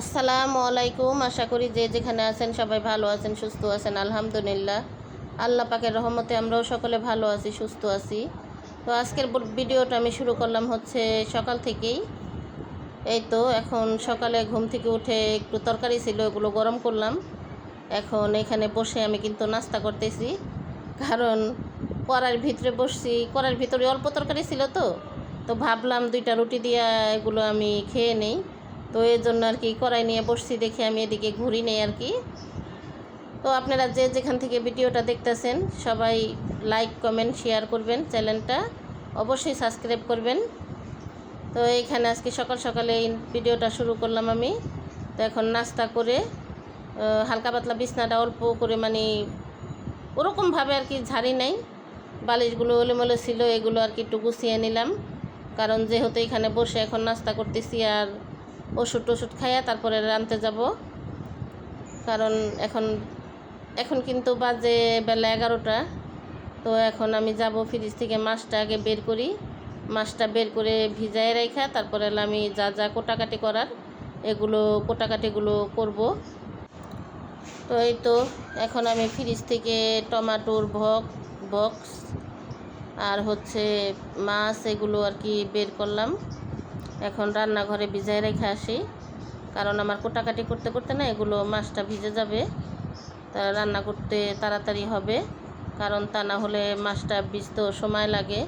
আসসালামু আলাইকুম। আশা করি যে যেখানে আছেন সবাই ভালো আছেন, সুস্থ আছেন। আলহামদুলিল্লাহ। আল্লাহ পাকের রহমতে আমরাও সকলে ভালো আছি, সুস্থ আছি। তো আজকের ভিডিওটা আমি শুরু করলাম হচ্ছে সকাল থেকেই। এই তো এখন সকালে ঘুম থেকে উঠে একটু তরকারি ছিল, এগুলো গরম করলাম। এখন এখানে বসে আমি কিন্তু নাস্তা করতেছি। কারণ কড়ার ভিতরে বসছি কড়ার ভিতরে অল্প তরকারি ছিল তো। তো ভাবলাম দুইটা রুটি দিয়া এগুলো আমি খেয়ে নেই। তো এর জন্য আর কি কড়াই নিয়ে বসছি, দেখে আমি এদিকে ঘুরি নেই আর কি। তো আপনারা যে যেখান থেকে ভিডিওটা দেখতেছেন, সবাই লাইক কমেন্ট শেয়ার করবেন চ্যানেলটা। অবশ্যই সাবস্ক্রাইব করবেন। তো এইখানে আজকে সকাল সকালে এই ভিডিওটা শুরু করলাম আমি। তো এখন নাস্তা করে হালকা পাতলা বিছনাটা অল্প করে মানে ওরকমভাবে আর কি ঝাড়ি নাই। বালিশগুলো ওলেমলে ছিল, এগুলো আর কি একটু গুছিয়ে নিলাম। কারণ যেহেতু এখানে বসে এখন নাস্তা করতেছি আর ওষুধ টষুধ খাইয়া তারপরে রানতে যাব। কারণ এখন এখন কিন্তু বাজে বেলা এগারোটা। তো এখন আমি যাব ফ্রিজ থেকে মাছটা আগে বের করি। মাছটা বের করে ভিজায় রাখা তারপরে আমি যা যা কোটাকাটি করার, এগুলো কোটাকাটিগুলো করব। তো এই তো, এখন আমি ফ্রিজ থেকে টমাটোর ভক, বক্স আর হচ্ছে মাছ এগুলো আর কি বের করলাম। এখন রান্নাঘরে ভিজায় রেখে আসি। কারণ আমার কোটাকাটি করতে করতে না এগুলো মাছটা ভিজে যাবে। তা রান্না করতে তাড়াতাড়ি হবে। কারণ তা না হলে মাছটা ভিজতেও সময় লাগে।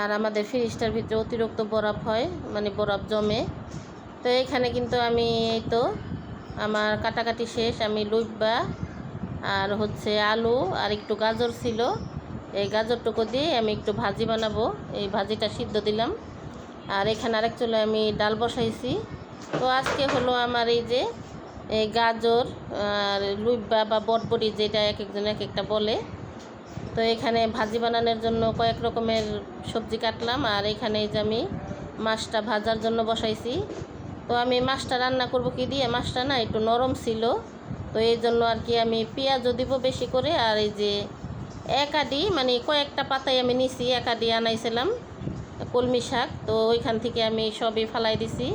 আর আমাদের ফ্রিজটার ভিতরে অতিরিক্ত বরফ হয় মানে বরফ জমে। তো এখানে কিন্তু আমি এই তো আমার কাটাকাটি শেষ। আমি লুইবা আর হচ্ছে আলু আর একটু গাজর ছিল। এই গাজরটুকু দিয়ে আমি একটু ভাজি বানাবো। এই ভাজিটা সিদ্ধ দিলাম। আর এখানে আরেক চলে আমি ডাল বসাইছি। তো আজকে হলো আমার এই যে, এই গাজর আর লুইবা বা বটবটি যেটা এক একজন এক একটা বলে। তো এখানে ভাজি বানানোর জন্য কয়েক রকমের সবজি কাটলাম আর এখানে এই যে আমি মাছটা ভাজার জন্য বসাইছি। তো আমি মাছটা রান্না করব কি দিয়ে? মাছটা না একটু নরম ছিল। তো এই জন্য আর কি আমি পেঁয়াজও দিব বেশি করে আর এই যে একাডি মানে কয়েকটা পাতায় আমি নিছি একাডি আনাইছিলাম। কলমি শাক, তো ওইখান থেকে আমি সবই ফালাই দিছি।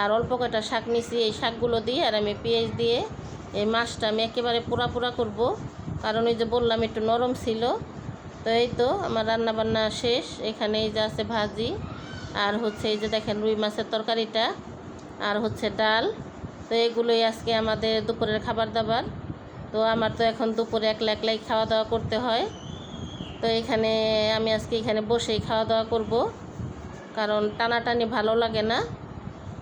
আর অল্প কয়টা শাক নিছি, এই শাকগুলো দিয়ে আর আমি পেঁয়াজ দিয়ে এই মাছটা আমি একেবারে পুরা পুরা করব। কারণ ওই যে বললাম, একটু নরম ছিল। তো এই তো আমার রান্না বান্না শেষ। এখানে এই যে আছে ভাজি, আর হচ্ছে এই যে দেখেন রুই মাছের তরকারিটা, আর হচ্ছে ডাল। তো এগুলোই আজকে আমাদের দুপুরের খাবার দাবার। তো আমার তো এখন দুপুরে একলা একলাই খাওয়া দাওয়া করতে হয়। তো এখানে আমি আজকে এখানে বসেই খাওয়া দাওয়া করব। কারণ টানাটানি ভালো লাগে না।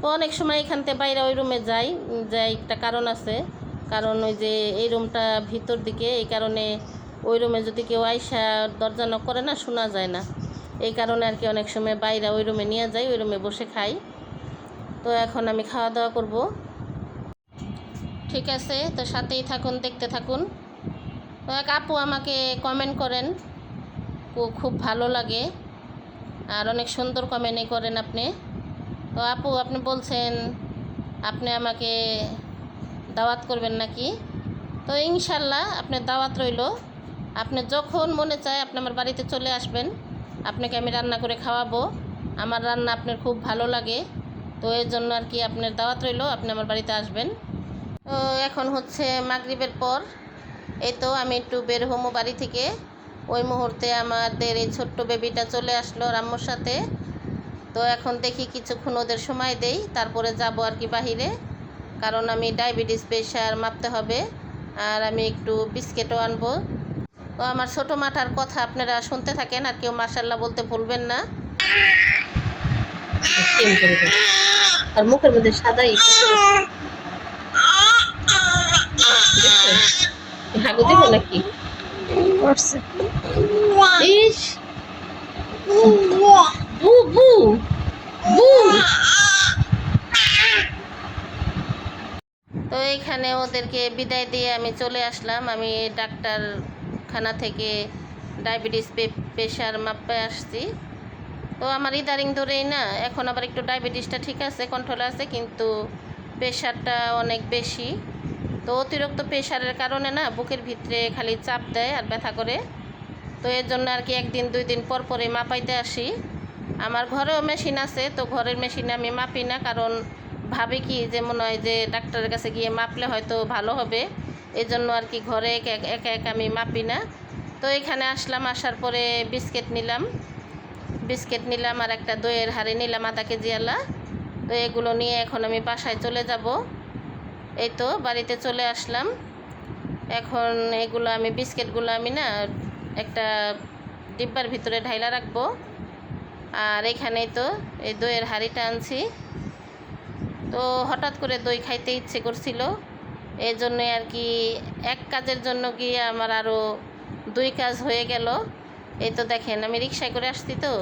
তো অনেক সময় এখান থেকে বাইরে ওই রুমে যাই যাই একটা কারণ আছে। কারণ ওই যে এই রুমটা ভিতর দিকে, এই কারণে ওই রুমে যদি কেউ আইসা দরজা নক করে না, শোনা যায় না। এই কারণে আর কি অনেক সময় বাইরে ওই রুমে নিয়ে যাই, ওই রুমে বসে খাই। তো এখন আমি খাওয়া দাওয়া করব। ঠিক আছে, তো সাথেই থাকুন, দেখতে থাকুন। তো এক আপু আমাকে কমেন্ট করেন খুব ভালো লাগে। আর অনেক সুন্দর কমেন্টই করেন আপনি। তো আপু, আপনি বলছেন আপনি আমাকে দাওয়াত করবেন নাকি? তো ইনশাল্লাহ আপনার দাওয়াত রইল। আপনি যখন মনে চায় আপনি আমার বাড়িতে চলে আসবেন, আপনাকে আমি রান্না করে খাওয়াবো। আমার রান্না আপনার খুব ভালো লাগে। তো এর জন্য আর কি আপনার দাওয়াত রইল, আপনি আমার বাড়িতে আসবেন। তো এখন হচ্ছে মাগরিবের পর। এই তো আমি একটু বের হমো বাড়ি থেকে। ওই মুহূর্তে আমাদের এই ছোট্ট বেবিটা চলে আসলো রাম্মুর সাথে। তো এখন দেখি কিছুক্ষণ ওদের সময় দেই, তারপরে যাব আর কি বাহিরে। কারণ আমি ডায়াবেটিস প্রেশার মাপতে হবে, আর আমি একটু বিস্কেটও আনব। তো আমার ছোটো মাঠার কথা আপনারা শুনতে থাকেন, আর কেউ মার্শাল্লাহ বলতে ভুলবেন না। আর মুখের মধ্যে সাদাই। হাগু দেবো নাকি? ইস বু বু বু তো এইখানে ওদেরকে বিদায় দিয়ে আমি চলে আসলাম। আমি ডাক্তারখানা থেকে ডায়াবেটিস প্রেশার মাপে আসছি। তো আমার ইদারিং ধরেই না এখন আবার একটু ডায়াবেটিসটা ঠিক আছে কন্ট্রোলে আছে কিন্তু প্রেশারটা অনেক বেশি। তো অতিরিক্ত প্রেশারের কারণে না বুকের ভিতরে খালি চাপ দেয় আর ব্যথা করে। তো এর জন্য আর কি একদিন, দুই দিন পর পরে মাপাইতে আসি। আমার ঘরেও মেশিন আছে, তো ঘরের মেশিনে আমি মাপি না, কারণ ভাবি কি যে মনে হয় যে ডাক্তারের কাছে গিয়ে মাপলে হয়তো ভালো হবে। এই জন্য আর কি ঘরে এক এক এক আমি মাপি না। তো এখানে আসলাম, আসার পরে বিস্কিট নিলাম। বিস্কিট নিলাম আর একটা দইয়ের হাঁড়ি নিলাম, আধা কেজি আলা। তো এগুলো নিয়ে এখন আমি বাসায় চলে যাব। এই তো বাড়িতে চলে আসলাম। এখন এগুলো আমি, বিস্কিটগুলো আমি না একটা ডিব্বার ভিতরে ঢাইলা রাখব। আর এখানেই তো এই দইয়ের হাঁড়িটা আনছি। তো হঠাৎ করে দই খাইতে ইচ্ছে করছিল। এই জন্যে আর কি এক কাজের জন্য গিয়ে আমার আরও দুই কাজ হয়ে গেল। এই তো দেখেন, আমি রিক্সায় করে আসছি তো।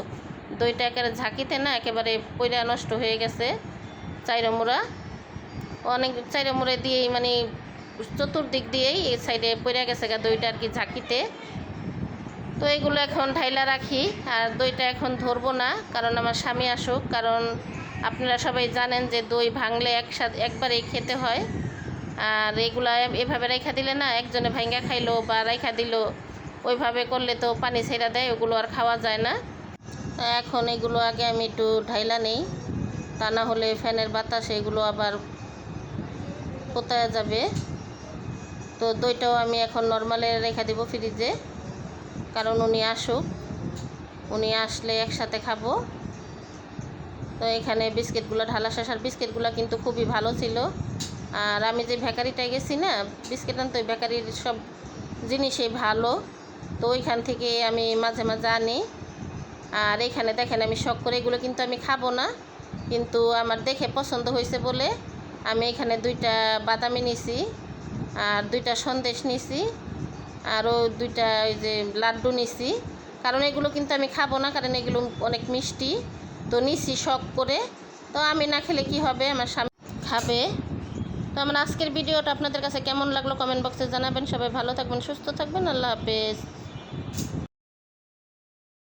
দইটা একেবারে ঝাঁকিতে না একেবারে পয়রা নষ্ট হয়ে গেছে চাইরমুড়া অনেক চাইরমুড়ে দিয়েই মানে চতুর্দিক দিয়েই এই সাইডে পড়ে গেছে গা দইটা আর কি ঝাঁকিতে। তো এগুলো এখন ঢাইলা রাখি, আর দইটা এখন ধরবো না, কারণ আমার স্বামী আসুক, কারণ আপনারা সবাই জানেন যে দই ভাঙলে একসাথে, একবারেই খেতে হয়। আর এগুলা এভাবে রেখা দিলে না, একজনে ভাঙ্গা খাইলো বা রেখা দিল, ওইভাবে করলে তো পানি ছেড়া দেয়, ওগুলো আর খাওয়া যায় না। এখন এগুলো আগে আমি একটু ঢাইলা নেই, তা না হলে ফ্যানের বাতাসে এগুলো আবার কোথায় যাবে? তো দইটাও আমি এখন নর্মালে রেখে দিব ফ্রিজে। কারণ উনি আসুক। উনি আসলে একসাথে খাব। তো এখানে বিস্কিটগুলো ঢালা শাসার বিস্কিটগুলো কিন্তু খুবই ভালো ছিল। আর আমি যে বেকারিটায় গেছি না, বিস্কিট আনতে ওই সব জিনিসই ভালো। তো ওইখান থেকে আমি মাঝে মাঝে আনি। আর এখানে দেখেন আমি শখ করে এগুলো কিন্তু আমি খাব না। কিন্তু আমার দেখে পছন্দ হয়েছে বলে আমি এখানে দুইটা বাদামি নিছি। আর দুইটা সন্দেশ নিছি। আরও দুইটা ওই যে লাড্ডু নিছি। কারণ এগুলো কিন্তু আমি খাব না, কারণ এগুলো অনেক মিষ্টি। তো নিছি শখ করে। তো আমি না খেলে কি হবে? আমার স্বামী খাবে। তো আমার আজকের ভিডিওটা আপনাদের কাছে কেমন লাগল কমেন্ট বক্সে জানাবেন। সবাই ভালো থাকবেন, সুস্থ থাকবেন। আল্লাহ হাফেজ।